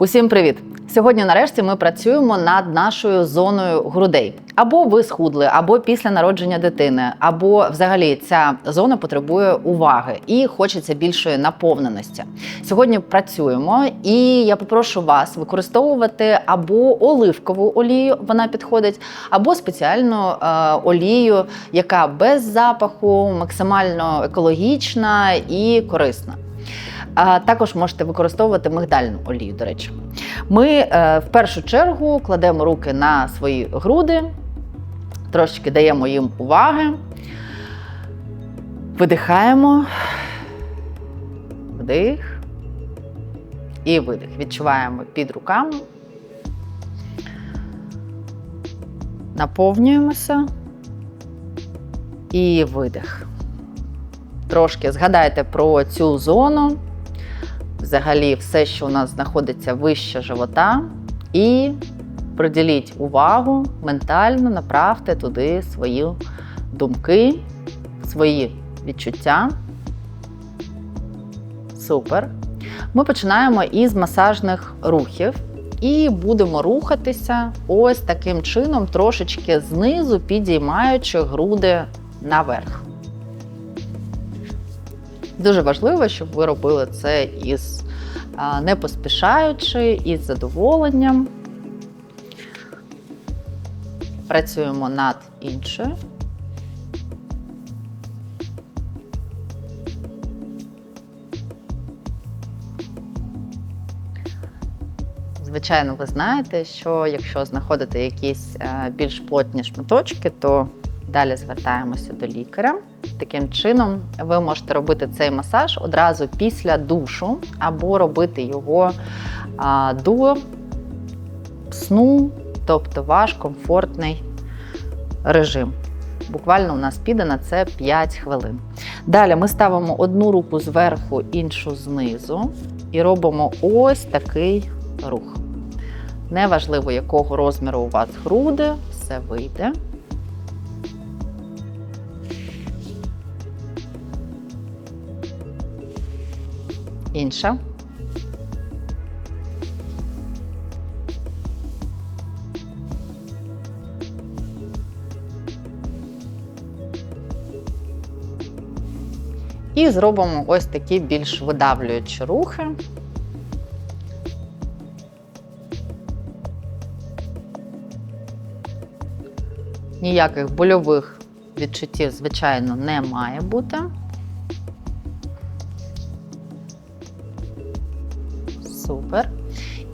Усім привіт! Сьогодні, нарешті, ми працюємо над нашою зоною грудей. Або ви схудли, або після народження дитини, або взагалі ця зона потребує уваги і хочеться більшої наповненості. Сьогодні працюємо, і я попрошу вас використовувати або оливкову олію, вона підходить, або спеціальну е, олію, яка без запаху, максимально екологічна і корисна. А також можете використовувати мигдальну олію, до речі. Ми е, в першу чергу кладемо руки на свої груди, трошечки даємо їм уваги, видихаємо, вдих і видих. Відчуваємо під руками. Наповнюємося і видих. Трошки згадайте про цю зону взагалі все, що у нас знаходиться вище живота, і приділіть увагу, ментально направте туди свої думки, свої відчуття. Супер. Ми починаємо із масажних рухів. І будемо рухатися ось таким чином, трошечки знизу, підіймаючи груди наверх. Дуже важливо, щоб ви робили це із не поспішаючи, із задоволенням. Працюємо над іншою. Звичайно, ви знаєте, що якщо знаходите якісь більш плотні шматочки, то далі звертаємося до лікаря. Таким чином, ви можете робити цей масаж одразу після душу, або робити його а, до сну, тобто ваш комфортний режим. Буквально у нас піде на це 5 хвилин. Далі ми ставимо одну руку зверху, іншу знизу, і робимо ось такий рух. Неважливо, якого розміру у вас груди, все вийде. Інша. І зробимо ось такі більш видавлюючі рухи. Ніяких больових відчуттів, звичайно, не має бути.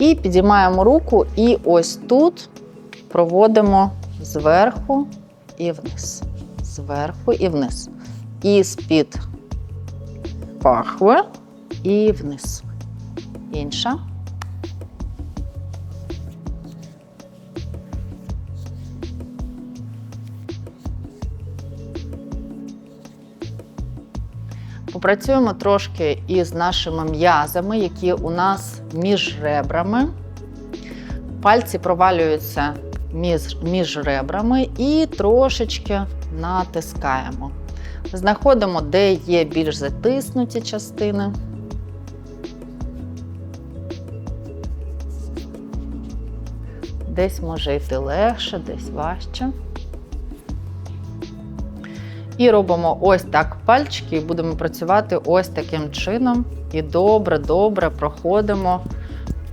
І підіймаємо руку, і ось тут проводимо зверху і вниз. Зверху і вниз. І з-під пахви і вниз. Інша. Попрацюємо трошки із нашими м'язами, які у нас між ребрами. Пальці провалюються між, між ребрами і трошечки натискаємо. Знаходимо, де є більш затиснуті частини. Десь може йти легше, десь важче. І робимо ось так пальчики, і будемо працювати ось таким чином. І добре-добре проходимо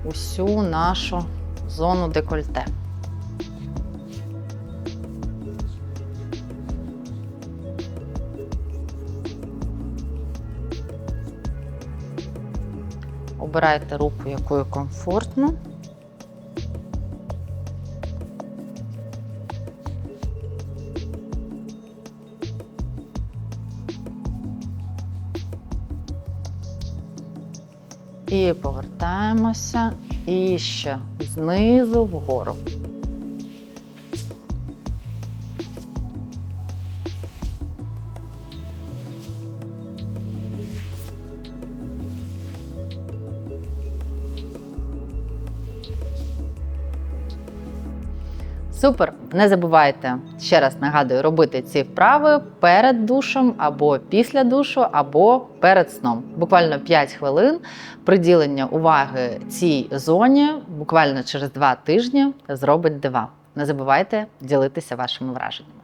усю нашу зону декольте. Обирайте руку, якою комфортно. І повертаємося і ще знизу вгору. Супер! Не забувайте ще раз нагадую робити ці вправи перед душем або після душу, або перед сном. Буквально 5 хвилин приділення уваги цій зоні буквально через 2 тижні зробить дива. Не забувайте ділитися вашими враженнями.